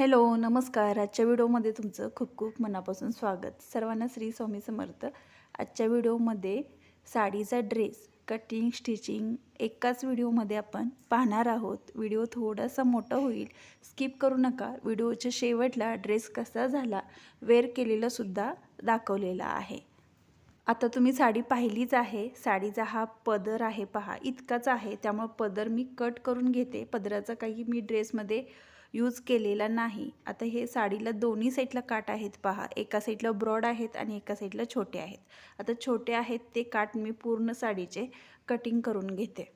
Hello नमस्कार. आजच्या व्हिडिओमध्ये तुमचं खूप खूप मनापासून स्वागत. सर्वांना श्री स्वामी समर्थ. आजच्या व्हिडिओमध्ये साडीचा ड्रेस कटिंग स्टिचिंग एकाच व्हिडिओमध्ये आपण पाहणार आहोत. व्हिडिओ थोडासा मोठा होईल. स्किप करू नका. व्हिडिओच्या शेवटला ड्रेस कसा झाला वेअर केलेलासुद्धा दाखवलेला आहे. आता तुम्ही साडी पाहिलीच आहे. साडीचा हा पदर आहे पहा. इतकाच आहे. त्यामुळं पदर मी कट करून घेते. पदराचा काही मी ड्रेसमध्ये यूज केलेला नाही. आता हे साडीला दोन्ही साईडला काट आहेत पहा. एका साईडला ब्रॉड आहेत आणि एका साईडला छोटे आहेत. आता छोटे आहेत ते काट मी पूर्ण साडीचे कटिंग करून घेते.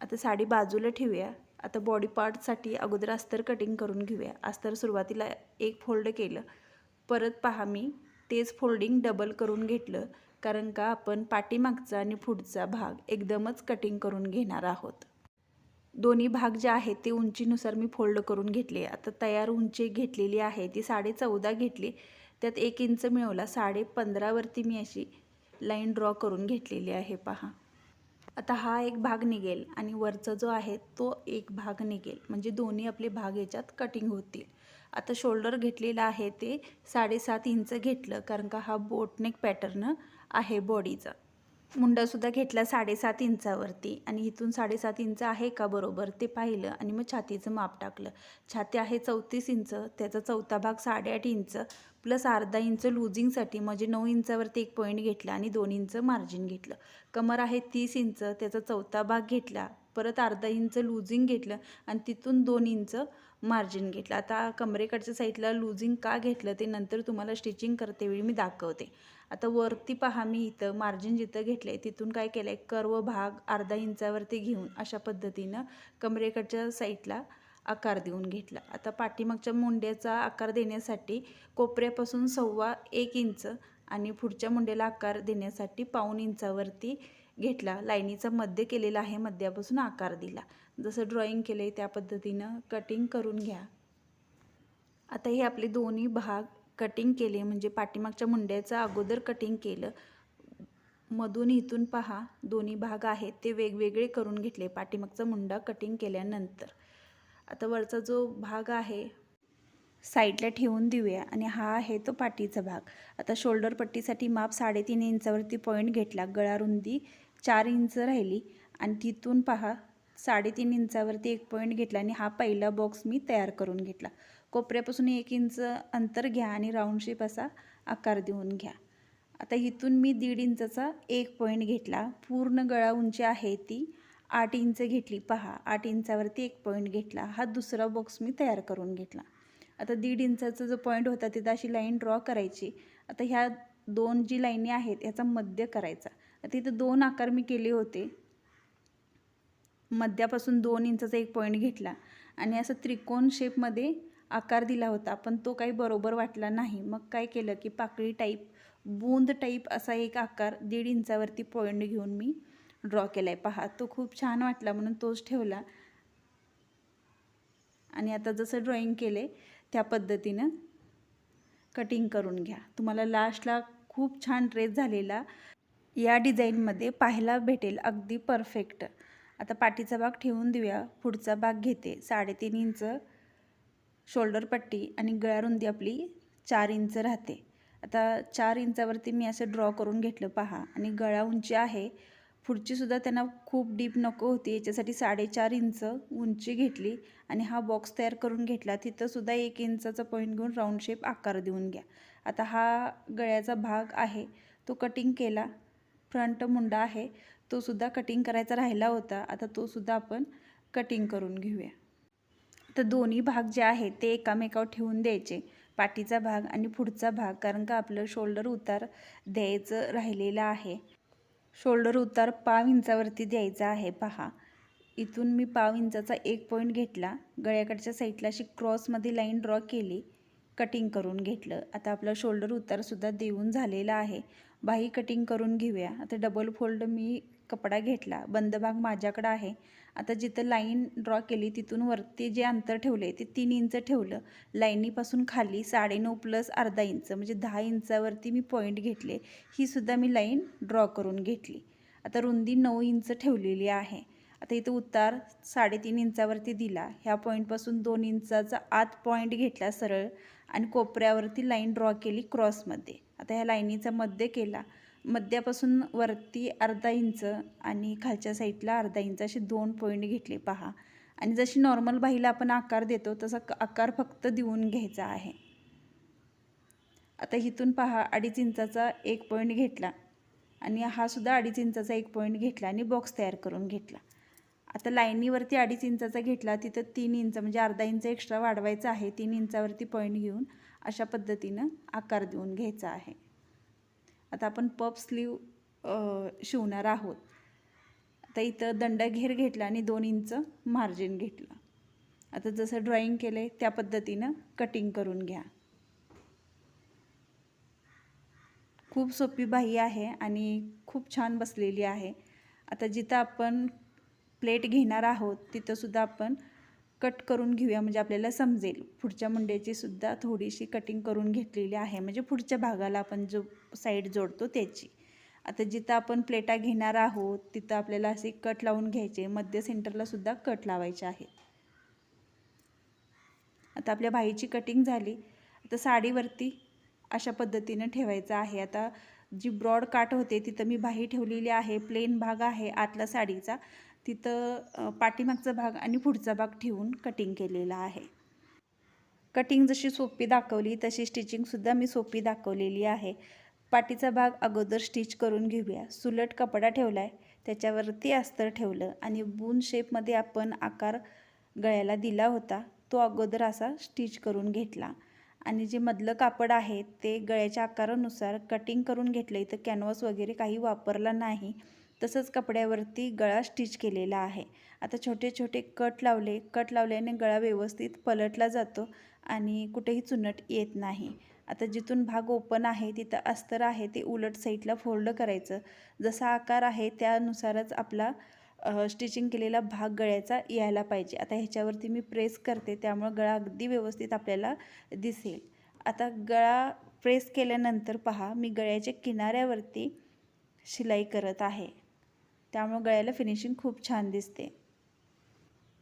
आता साडी बाजूला ठेवूया. आता बॉडी पार्टसाठी अगोदर अस्तर कटिंग करून घेऊया. अस्तर सुरुवातीला एक फोल्ड केलं. परत पहा मी तेच फोल्डिंग डबल करून घेतलं. कारण का? आपण पाठीमागचा आणि पुढचा भाग एकदमच कटिंग करून घेणार आहोत. दोन्ही भाग जे आहेत ते उंचीनुसार मी फोल्ड करून घेतले. आता तयार उंची घेतलेली आहे ती साडे चौदा घेतली. त्यात एक इंच मिळवला साडे पंधरावरती मी अशी लाईन ड्रॉ करून घेतलेली आहे पहा. आता हा एक भाग निघेल आणि वरचा जो आहे तो एक भाग निघेल. म्हणजे दोन्ही आपले भाग याच्यात कटिंग होतील. आता शोल्डर घेतलेला आहे ते साडेसात इंच घेतलं कारण का हा बोटनेक पॅटर्न आहे बॉडीचा मुंडासुद्धा घेतला साडेसात इंचावरती आणि इथून साडेसात इंच आहे का बरोबर ते पाहिलं आणि मग छातीचं माप टाकलं. छाती आहे चौतीस इंच त्याचा चौथा भाग साडेआठ इंच प्लस अर्धा इंच लुझिंगसाठी म्हणजे नऊ इंचावरती एक पॉईंट घेतला आणि दोन इंच मार्जिन घेतलं. कमर आहे तीस इंच त्याचा चौथा भाग घेतला परत अर्धा इंच लुझिंग घेतलं आणि तिथून दोन इंच मार्जिन घेतलं. आता कमरेकडच्या साईडला लुझिंग का घेतलं ते नंतर तुम्हाला स्टिचिंग करते वेळी मी दाखवते. आता वरती पहा मी इथं मार्जिन जिथं घेतलं आहे तिथून काय केलं आहे कर्व भाग अर्धा इंचावरती घेऊन अशा पद्धतीनं कमरेकडच्या साईडला आकार देऊन घेतला. आता पाठीमागच्या मुंड्याचा आकार देण्यासाठी कोपऱ्यापासून सव्वा एक इंच आणि पुढच्या मुंड्याला आकार देण्यासाठी पाऊन इंचावरती घेतला. लाईनीचा मध्य केलेला आहे मध्यापासून आकार दिला. जसं ड्रॉईंग केलं आहे त्या पद्धतीनं कटिंग करून घ्या. आता हे आपले दोन्ही भाग कटिंग केले म्हणजे पाठीमागच्या मुंड्याचं अगोदर कटिंग केलं. मधून इथून पहा दोन्ही भाग आहेत ते वेगवेगळे करून घेतले पाठीमागचा मुंडा कटिंग केल्यानंतर. आता वरचा जो भाग आहे साईडला ठेवून देऊया आणि हा आहे तो पाठीचा भाग. आता शोल्डर पट्टीसाठी माप साडेतीन इंचावरती पॉईंट घेतला गळा रुंदी चार इंच राहिली आणि तिथून पहा साडेतीन इंचावरती एक पॉईंट घेतला आणि हा पहिला बॉक्स मी तयार करून घेतला. कोपऱ्यापासून एक इंच अंतर घ्या आणि राऊंड शेप असा आकार देऊन घ्या. आता इथून मी दीड इंचाचा एक पॉईंट घेतला. पूर्ण गळा उंची आहे ती आठ इंच घेतली. पहा आठ इंचावरती एक पॉईंट घेतला. हा दुसरा बॉक्स मी तयार करून घेतला. आता दीड इंचाचा जो पॉईंट होता तिथं अशी लाईन ड्रॉ करायची. आता ह्या दोन जी लाईनी आहेत याचा मध्य करायचा. तिथं दोन आकार मी केले होते. मध्यापासून दोन इंचाचा एक पॉईंट घेतला. आणि असं त्रिकोण शेपमध्ये आकार दिला होता. पण तो काही बरोबर वाटला नाही. मग काय केलं की पाकळी टाईप बूंद टाईप असा एक आकार दीड इंचावरती पॉईंट घेऊन मी ड्रॉ केला आहे पहा तो खूप छान वाटला म्हणून तोच ठेवला. आणि आता जसं ड्रॉइंग केले त्या पद्धतीनं कटिंग करून घ्या. तुम्हाला लास्टला खूप छान ड्रेस झालेला या डिझाईनमध्ये पाहायला भेटेल अगदी परफेक्ट. आता पाठीचा भाग ठेवून देऊया. पुढचा भाग घेते. साडेतीन इंच शोल्डर पट्टी आणि गळारुंदी आपली चार इंच राहते. आता चार इंचावरती मी असं ड्रॉ करून घेतलं पहा. आणि गळा उंची आहे. पुढचीसुद्धा त्यांना खूप डीप नको होती. याच्यासाठी साडेचार इंच उंची घेतली आणि हा बॉक्स तयार करून घेतला. तिथंसुद्धा एक इंचाचा पॉईंट घेऊन राऊंड शेप आकार देऊन घ्या. आता हा गळ्याचा भाग आहे. तो कटिंग केला. फ्रंट मुंडा आहे तो सुद्धा कटिंग करायचा राहिला होता. आता तो सुद्धा आपण कटिंग करून घेऊया. तर दोन्ही भाग जे आहे ते एकामेकावर ठेवून द्यायचे. पाठीचा भाग आणि पुढचा भाग कारण का आपलं शोल्डर उतार द्यायचं राहिलेलं आहे. शोल्डर उतार पाव इंचावरती द्यायचा आहे. पहा इथून मी पाव इंचाचा एक पॉईंट घेतला. गळ्याकडच्या साईडला अशी क्रॉसमध्ये लाईन ड्रॉ केली. कटिंग करून घेतलं. आता आपलं शोल्डर उतारसुद्धा देऊन झालेला आहे. बाही कटिंग करून घेऊया. आता डबल फोल्ड मी कपडा घेतला. बंद भाग माझ्याकडं आहे. आता जिथं लाईन ड्रॉ केली तिथून वरती जे अंतर ठेवले ते तीन इंच ठेवलं. लाईनीपासून खाली साडेनऊ प्लस अर्धा इंच म्हणजे दहा इंचावरती मी पॉईंट घेतले. ही सुद्धा मी लाईन ड्रॉ करून घेतली. आता रुंदी नऊ इंच ठेवलेली आहे. आता इथं उतार साडेतीन इंचावरती दिला. ह्या पॉईंटपासून दोन इंचाचा आत पॉईंट घेतला सरळ आणि कोपऱ्यावरती लाईन ड्रॉ केली क्रॉसमध्ये आता ह्या लाईनीचा मध्य केला. मध्यापासून वरती अर्धा इंच आणि खालच्या साईडला अर्धा इंच असे दोन पॉईंट घेतले पहा. आणि जशी नॉर्मल बाईला आपण आकार देतो तसा क- आकार फक्त देऊन घ्यायचा आहे. आता इथून पहा अडीच इंचाचा एक पॉईंट घेतला. आणि हा सुद्धा अडीच इंचाचा एक पॉईंट घेतला आणि बॉक्स तयार करून घेतला. आता लाईनीवरती अडीच इंचाचा घेतला तिथं तीन इंच म्हणजे अर्धा इंच एक्स्ट्रा वाढवायचा आहे तीन इंचावरती पॉईंट घेऊन अशा पद्धतीनं आकार देऊन घ्यायचा आहे. आता आपण पप स्लीव शिवणार आहोत. आता इथं दंड घेर घेतला आणि दोन इंच मार्जिन घेतलं. आता जसं ड्रॉईंग केलं आहे त्या पद्धतीनं कटिंग करून घ्या. खूप सोपी बाही आहे आणि खूप छान बसलेली आहे. आता जिथं आपण प्लेट घेणार आहोत तिथंसुद्धा आपण कट करून घेऊया. म्हणजे आपल्याला समजेल पुढच्या मुंड्याची सुद्धा थोडीशी कटिंग करून घेतलेली आहे. म्हणजे पुढच्या भागाला आपण जो साईड जोडतो त्याची. आता जिथं आपण प्लेटा घेणार आहोत तिथं आपल्याला असे कट लावून घ्यायचे. मध्य सेंटरला सुद्धा कट लावायचे आहेत. आता आपल्या बाईची कटिंग झाली. आता साडीवरती अशा पद्धतीनं ठेवायचं आहे. आता जी ब्रॉड काट होते तिथं मी बाही ठेवलेली आहे. प्लेन भाग आहे आतला साडीचा. तिथं पाठीमागचा भाग आणि पुढचा भाग ठेवून कटिंग केलेला आहे. कटिंग जशी सोपी दाखवली तशी स्टिचिंगसुद्धा मी सोपी दाखवलेली आहे. पाठीचा भाग अगोदर स्टिच करून घेऊया. सुलट कपडा ठेवला आहे त्याच्यावरती अस्तर ठेवलं आणि बून शेपमध्ये आपण आकार गळ्याला दिला होता तो अगोदर असा स्टिच करून घेतला. आणि जे मधलं कापड आहे ते गळ्याच्या आकारानुसार कटिंग करून घेतलं इथं कॅनव्हास वगैरे काही वापरला नाही. तसंच कपड्यावरती गळा स्टिच केलेला आहे. आता छोटे छोटे कट लावले कट लावल्याने गळा व्यवस्थित पलटला जातो आणि कुठेही चुनट येत नाही. आता जिथून भाग ओपन आहे तिथं अस्तर आहे ते उलट साईडला फोल्ड करायचं. जसा आकार आहे त्यानुसारच आपला स्टिचिंग केलेला भाग गळ्याचा यायला पाहिजे. आता ह्याच्यावरती मी प्रेस करते त्यामुळं गळा अगदी व्यवस्थित आपल्याला दिसेल. आता गळा प्रेस केल्यानंतर पहा मी गळ्याच्या किनाऱ्यावरती शिलाई करत आहे. त्यामुळं गळ्याला फिनिशिंग खूप छान दिसते.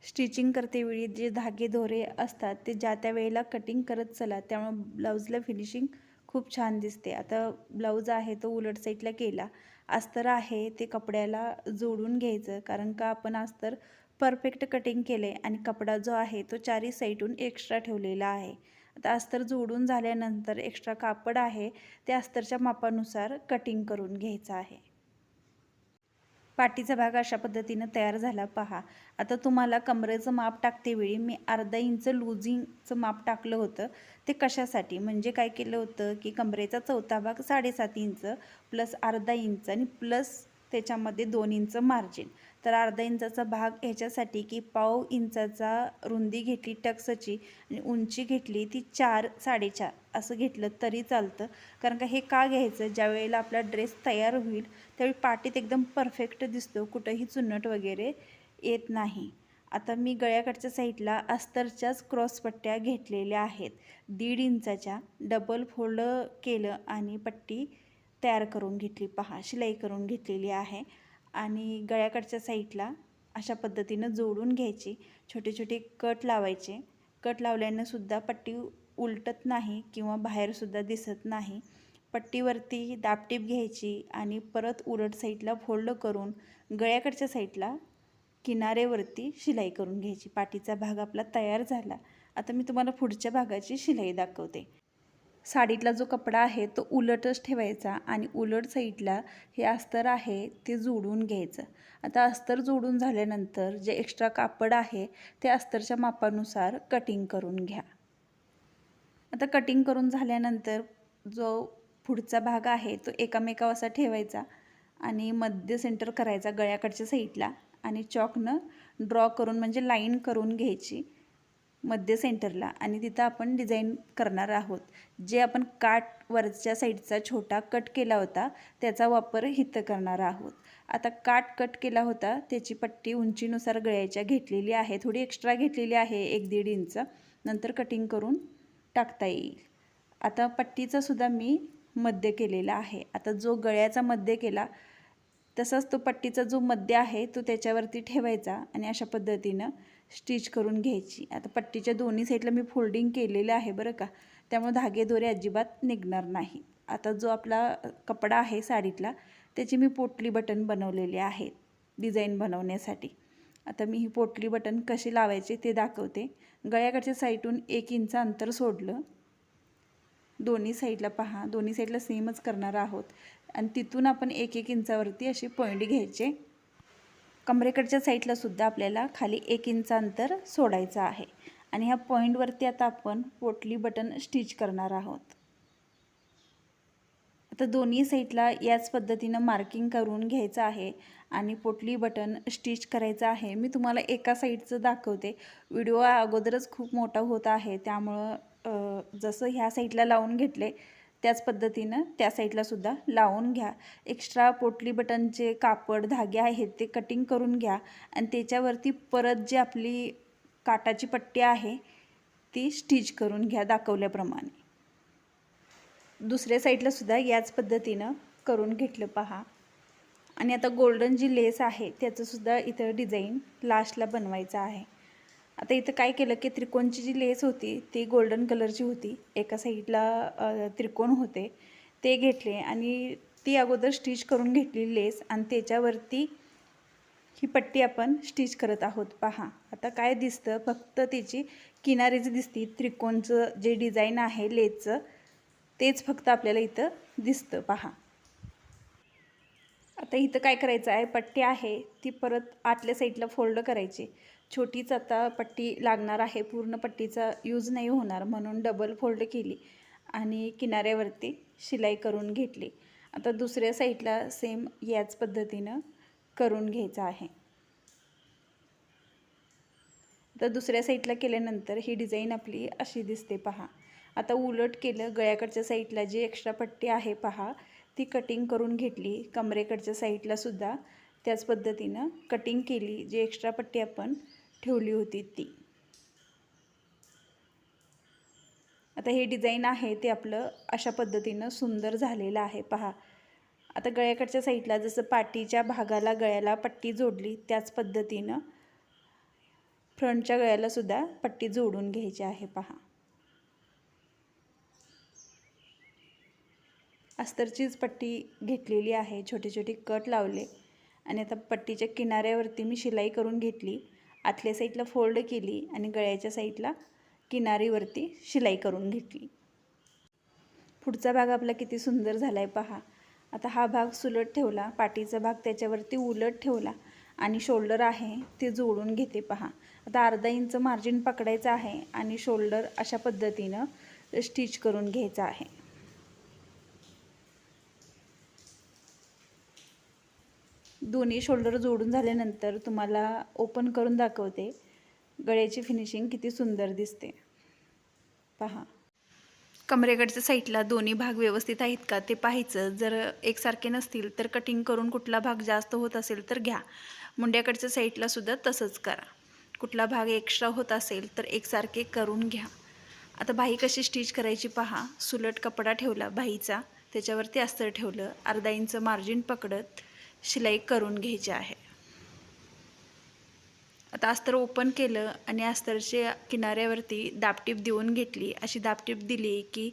स्टिचिंग करतेवेळी जे धागे दोरे असतात ते ज्या त्या वेळेला कटिंग करत चला त्यामुळं ब्लाऊजला फिनिशिंग खूप छान दिसते. आता ब्लाऊज आहे तो उलट साईडला केला. अस्तर आहे ते कपड्याला जोडून घ्यायचं कारण का आपण अस्तर परफेक्ट कटिंग केले आणि कपडा जो आहे तो चारी साईडून एक्स्ट्रा ठेवलेला आहे. आता अस्तर जोडून झाल्यानंतर एक्स्ट्रा कापड आहे ते अस्तरच्या मापानुसार कटिंग करून घ्यायचं आहे. पाठीचा भाग अशा पद्धतीनं तयार झाला पहा. आता तुम्हाला कमरेचं माप टाकतेवेळी मी अर्धा इंच लुझिंगचं माप टाकलं होतं. ते कशासाठी? म्हणजे काय केलं होतं की कमरेचा चौथा भाग साडेसात इंच प्लस अर्धा इंच आणि प्लस त्याच्यामध्ये दोन इंच मार्जिन तर अर्धा इंचाचा भाग ह्याच्यासाठी की पाव इंचाचा रुंदी घेतली टक्सची आणि उंची घेतली ती चार साडेचार असं घेतलं तरी चालतं. कारण का हे का घ्यायचं? ज्या वेळेला आपला ड्रेस तयार होईल त्यावेळी पाटीत एकदम परफेक्ट दिसतो कुठंही चुन्नट वगैरे येत नाही. आता मी गळ्याकडच्या साईडला अस्तरच्याच क्रॉस पट्ट्या घेतलेल्या आहेत. दीड इंचाच्या डबल फोल्ड केलं आणि पट्टी तयार करून घेतली पहा शिलाई करून घेतलेली आहे. आणि गळ्याकडच्या साईडला अशा पद्धतीनं जोडून घ्यायची. छोटे छोटे कट लावायचे. कट लावल्यानं सुद्धा पट्टी उलटत नाही किंवा बाहेरसुद्धा दिसत नाही. पट्टीवरती दापटीप घ्यायची आणि परत उलट साईडला फोल्ड करून गळ्याकडच्या साईडला किनारेवरती शिलाई करून घ्यायची. पाठीचा भाग आपला तयार झाला. आता मी तुम्हाला पुढच्या भागाची शिलाई दाखवते. साडीतला जो कपडा आहे तो उलटच ठेवायचा आणि उलट साईडला हे अस्तर आहे ते जोडून घ्यायचं. आता अस्तर जोडून झाल्यानंतर जे एक्स्ट्रा कापड आहे ते अस्तरच्या मापानुसार कटिंग करून घ्या. आता कटिंग करून झाल्यानंतर जो पुढचा भाग आहे तो एकामेकावर असा ठेवायचा आणि मध्य सेंटर करायचा गळ्याकडच्या साईडला आणि चॉकनं ड्रॉ करून म्हणजे लाईन करून घ्यायची. मध्य सेंटरला आणि तिथं आपण डिझाईन करणार आहोत. जे आपण काट वरच्या साईडचा छोटा कट केला होता त्याचा वापर हिथं करणार आहोत. आता काट कट केला होता त्याची पट्टी उंचीनुसार गळ्याच्या घेतलेली आहे. थोडी एक्स्ट्रा घेतलेली आहे एक दीड इंच. नंतर कटिंग करून टाकता येईल. आता पट्टीचा सुद्धा मी मध्य केलेला आहे. आता जो गळ्याचा मध्य केला तसाच तो पट्टीचा जो मध्य आहे तो त्याच्यावरती ठेवायचा आणि अशा पद्धतीनं स्टिच करून घ्यायची. आता पट्टीच्या दोन्ही साईडला मी फोल्डिंग केलेलं आहे बरं का. त्यामुळे धागे दोरे अजिबात निघणार नाही. आता जो आपला कपडा आहे साडीतला त्याची मी पोटली बटन बनवलेले आहेत डिझाईन बनवण्यासाठी. आता मी ही पोटली बटन कशी लावायचे ते दाखवते. गळ्याकडच्या साईडून एक इंच अंतर सोडलं. दोन्ही साईडला पहा दोन्ही साईडला सेमच करणार आहोत. आणि तिथून आपण एक एक इंचावरती असे पॉईंट घ्यायचे. कमरेकडच्या साईडला सुद्धा आपल्याला खाली एक इंच अंतर सोडायचं आहे. आणि ह्या पॉईंटवरती आता आपण पोटली बटन स्टिच करणार आहोत. आता दोन्ही साईडला याच पद्धतीनं मार्किंग करून घ्यायचं आहे आणि पोटली बटन स्टिच करायचं आहे. मी तुम्हाला एका साईडचं दाखवते. व्हिडिओ अगोदरच खूप मोठा होत आहे. त्यामुळं जसं ह्या साईडला लावून घेतले त्याच पद्धतीनं त्या साईडलासुद्धा लावून घ्या. एक्स्ट्रा पोटली बटनचे कापड धागे आहेत ते कटिंग करून घ्या. आणि त्याच्यावरती परत जी आपली काटाची पट्टी आहे ती स्टिच करून घ्या दाखवल्याप्रमाणे. दुसऱ्या साईडलासुद्धा याच पद्धतीनं करून घेतलं पहा. आणि आता गोल्डन जी लेस आहे त्याचंसुद्धा इथं डिझाईन लास्टला बनवायचं आहे. आता इथं काय केलं की त्रिकोणची जी लेस होती ती गोल्डन कलरची होती. एका साईडला त्रिकोण होते. ते घेतले आणि ती अगोदर स्टिच करून घेतली लेस आणि त्याच्यावरती ही पट्टी आपण स्टिच करत आहोत. पहा आता काय दिसतं? फक्त त्याची किनारीच दिसती. त्रिकोणचं जे डिझाईन आहे लेसचं तेच फक्त आपल्याला इथं दिसतं. पहा. आता इथं काय करायचं आहे? पट्टी आहे. ती परत आतल्या साईडला फोल्ड करायची. छोटीच आता पट्टी लागणार आहे पूर्ण पट्टीचा यूज नाही होणार म्हणून डबल फोल्ड केली आणि किनाऱ्यावरती शिलाई करून घेतली. आता दुसऱ्या साईडला सेम याच पद्धतीनं करून घ्यायचं आहे. तर दुसऱ्या साईडला केल्यानंतर ही डिझाईन आपली अशी दिसते पहा. आता उलट केलं गळ्याकडच्या साईडला जी एक्स्ट्रा पट्टी आहे पहा ती कटिंग करून घेतली. कमरेकडच्या साईडलासुद्धा त्याच पद्धतीनं कटिंग केली. जी एक्स्ट्रा पट्टी आपण ठेवली होती ती. आता हे डिझाईन आहे ते आपलं अशा पद्धतीनं सुंदर झालेलं आहे. पहा आता गळ्याकडच्या साईडला जसं पाठीच्या भागाला गळ्याला पट्टी जोडली त्याच पद्धतीनं फ्रंटच्या गळ्याला सुद्धा पट्टी जोडून घ्यायची आहे पहा. अस्तरचीच पट्टी घेतलेली आहे छोटे छोटे कट लावले आणि आता पट्टीच्या किनाऱ्यावरती मी शिलाई करून घेतली. आतल्या साईडला फोल्ड केली आणि गळ्याच्या साईडला किनारीवरती शिलाई करून घेतली. पुढचा भाग आपला किती सुंदर झाला आहे पहा. आता हा भाग सुलट ठेवला पाठीचा भाग त्याच्यावरती उलट ठेवला आणि शोल्डर आहे ते जोडून घेते पहा. आता अर्धा इंच मार्जिन पकडायचं आहे आणि शोल्डर अशा पद्धतीनं स्टिच करून घ्यायचं आहे. दोन्ही शोल्डर जोडून झाल्यानंतर तुम्हाला ओपन करून दाखवते. गळ्याची फिनिशिंग किती सुंदर दिसते. पहा. कमरेकडच्या साईडला दोन्ही भाग व्यवस्थित आहेत का ते पाहायचं. जर एकसारखे नसतील तर कटिंग करून कुठला भाग जास्त होत असेल तर घ्या. मुंड्याकडच्या साईडला सुद्धा तसंच करा. कुठला भाग एक्स्ट्रा होत असेल तर एकसारखे करून घ्या. आता बाही कशी स्टिच करायची पहा. सुलट कपडा ठेवला बाईचा. त्याच्यावरती अस्तर ठेवलं. अर्धा इंच मार्जिन पकडत. शिलाई करून घ्यायची आहे. आता अस्तर ओपन केलं आणि अस्तरच्या किनाऱ्यावरती दापटीप देऊन घेतली. अशी दापटीप दिली की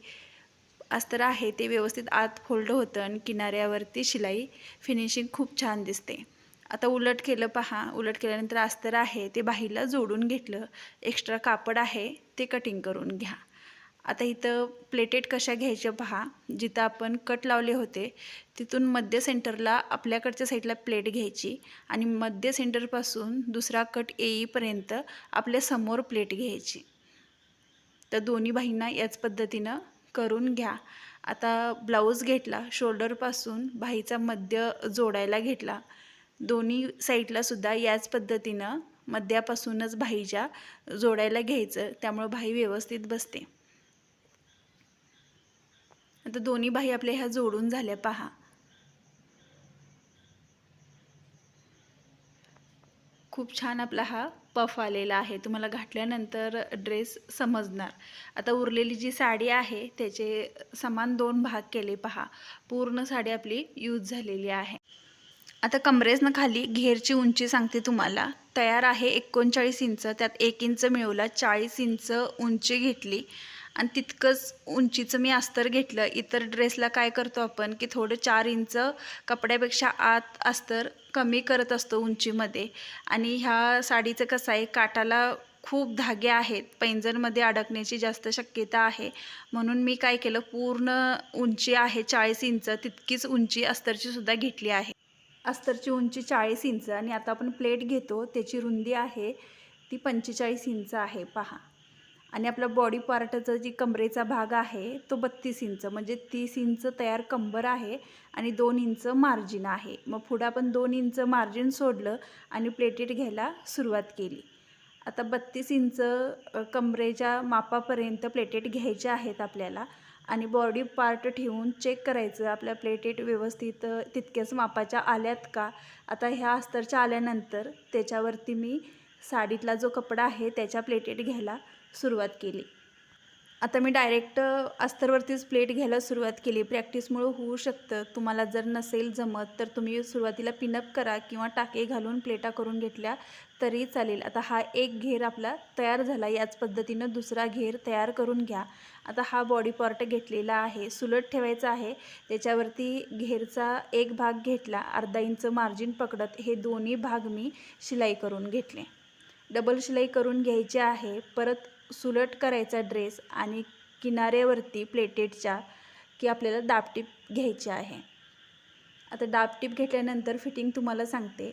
अस्तर आहे ते व्यवस्थित आत फोल्ड होतं आणि किनाऱ्यावरती शिलाई फिनिशिंग खूप छान दिसते. आता उलट केलं पहा. उलट केल्यानंतर अस्तर आहे ते बाहीला जोडून घेतलं. एक्स्ट्रा कापड आहे ते कटिंग करून घ्या. आता इथं प्लेटेड कशा घ्यायच्या पहा. जिथं आपण कट लावले होते तिथून मध्य सेंटरला आपल्याकडच्या साईडला प्लेट घ्यायची आणि मध्य सेंटरपासून दुसरा कट येईपर्यंत आपल्यासमोर प्लेट घ्यायची. तर दोन्ही बाहींना याच पद्धतीनं करून घ्या. आता ब्लाऊज घेतला शोल्डरपासून बाहीचा मध्य जोडायला घेतला. दोन्ही साईडलासुद्धा याच पद्धतीनं मध्यापासूनच भाईच्या जोडायला घ्यायचं त्यामुळं भाई व्यवस्थित बसते. आता दोन्ही बाही आपल्या ह्या जोडून झाल्या पहा. खूप छान आपला हा पफ आलेला आहे. तुम्हाला घातल्यानंतर ड्रेस समजणार. आता उरलेली जी साडी आहे त्याचे समान दोन भाग केले पहा. पूर्ण साडी आपली यूज झालेली आहे. आता कमरेसनं खाली घेरची उंची सांगते तुम्हाला. तयार आहे एकोणचाळीस इंच त्यात एक इंच मिळवला चाळीस इंच उंची घेतली. आणि तितकंच उंचीचं मी अस्तर घेतलं. इतर ड्रेसला काय करतो आपण की थोडं चार इंच कपड्यापेक्षा आत अस्तर कमी करत असतो उंचीमध्ये. आणि ह्या साडीचं कसं आहे काटाला खूप धागे आहेत. पैंजणमध्ये अडकण्याची जास्त शक्यता आहे. म्हणून मी काय केलं पूर्ण उंची आहे चाळीस इंच तितकीच उंची अस्तरची सुद्धा घेतली आहे. अस्तरची उंची चाळीस इंच आणि आता आपण प्लेट घेतो त्याची रुंदी आहे ती पंचेचाळीस इंच आहे. पहा. आणि आपला बॉडी पार्टचा जी कमरेचा भाग आहे तो बत्तीस इंच. म्हणजे तीस इंच तयार कंबर आहे आणि दोन इंच मार्जिन आहे. मग पुढं आपण दोन इंच मार्जिन सोडलं आणि प्लेटेड घ्यायला सुरुवात केली. आता बत्तीस इंच कमरेच्या मापापर्यंत प्लेटेड घ्यायचे आहेत आपल्याला आणि बॉडी पार्ट ठेवून चेक करायचं आपल्या प्लेटेट व्यवस्थित तितक्याच मापाच्या आल्यात का? आता ह्या अस्तरच्या आल्यानंतर त्याच्यावरती मी साडीतला जो कपडा आहे त्याच्या प्लेटेट घ्यायला सुरुवात केली. आता मी डायरेक्ट अस्तरवरतीच प्लेट घ्यायला सुरुवात केली. प्रॅक्टिसमुळं होऊ शकतं. तुम्हाला जर नसेल जमत तर तुम्ही सुरुवातीला पिनअप करा किंवा टाके घालून प्लेटा करून घेतल्या तरी चालेल. आता हा एक घेर आपला तयार झाला. याच पद्धतीनं दुसरा घेर तयार करून घ्या. आता हा बॉडी पार्ट घेतलेला आहे. सुलट ठेवायचा आहे. त्याच्यावरती घेरचा एक भाग घेतला. अर्धा इंच मार्जिन पकडत हे दोन्ही भाग मी शिलाई करून घेतले. डबल शिलाई करून घ्यायची आहे. परत सुलट करायचा ड्रेस आणि किनाऱ्यावरती प्लेटेडच्या की आपल्याला दाबटीप घ्यायची आहे. आता दाबटीप घेतल्यानंतर फिटिंग तुम्हाला सांगते.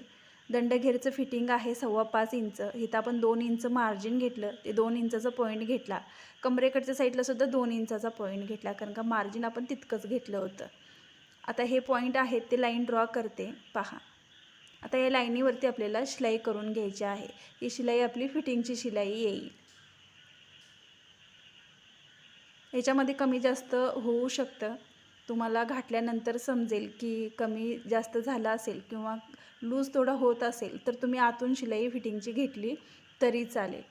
दंडघेरचं फिटिंग आहे सव्वा पाच इंच. इथं आपण दोन इंच मार्जिन घेतलं ते दोन इंचाचा पॉईंट घेतला. कमरेकडच्या साईडला सुद्धा दोन इंचाचा पॉईंट घेतला कारण का मार्जिन आपण तितकंच घेतलं होतं. आता हे पॉईंट आहेत ते लाईन ड्रॉ करते. पहा. आता या लाईनीवरती आपल्याला शिलाई करून घ्यायची आहे. ही शिलाई आपली फिटिंगची शिलाई येईल. याच्यामध्ये कमी जास्त होऊ शकतं. तुम्हाला घातल्यानंतर समजेल की कमी जास्त झालं असेल किंवा लूज थोडा होत असेल तर तुम्ही आतून शिलाई फिटिंगची घेतली तरी चालेल.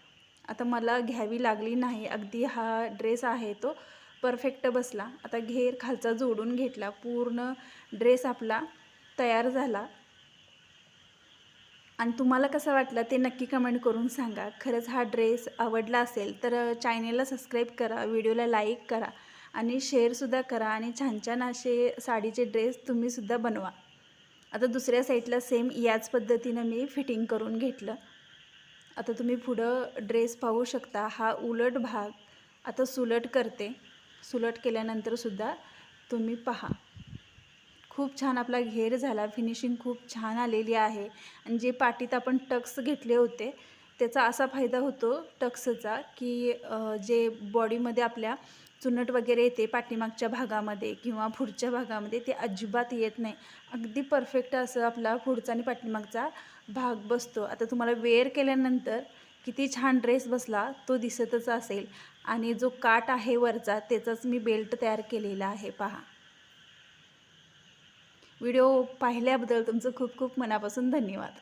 आता मला घ्यावी लागली नाही अगदी हा ड्रेस आहे तो परफेक्ट बसला. आता घेर खालचा जोडून घेतला पूर्ण ड्रेस आपला तयार झाला. आणि तुम्हाला कसं वाटलं ते नक्की कमेंट करून सांगा. खरंच हा ड्रेस आवडला असेल तर चॅनेलला सबस्क्राईब करा व्हिडिओला लाईक करा आणि शेअरसुद्धा करा आणि छान छान असे साडीचे ड्रेस तुम्हीसुद्धा बनवा. आता दुसऱ्या साईडला सेम याच पद्धतीनं मी फिटिंग करून घेतलं. आता तुम्ही पुढं ड्रेस पाहू शकता. हा उलट भाग आता सुलट करते. सुलट केल्यानंतरसुद्धा तुम्ही पहा. खूप छान आपला घेर झाला. फिनिशिंग खूप छान आलेली आहे. आणि जे पाटीत आपण टक्स घेतले होते त्याचा असा फायदा होतो टक्सचा की जे बॉडीमध्ये आपल्या चुनट वगैरे येते पाठीमागच्या भागामध्ये किंवा पुढच्या भागामध्ये ते अजिबात येत नाही. अगदी परफेक्ट असं आपला पुढचा आणि पाठीमागचा भाग बसतो. आता तुम्हाला वेअर केल्यानंतर किती छान ड्रेस बसला तो दिसतच असेल. आणि जो काट आहे वरचा त्याचाच मी बेल्ट तयार केलेला आहे. पहा. व्हिडिओ पाहिल्याबद्दल तुमचं खूप खूप मनापासून धन्यवाद.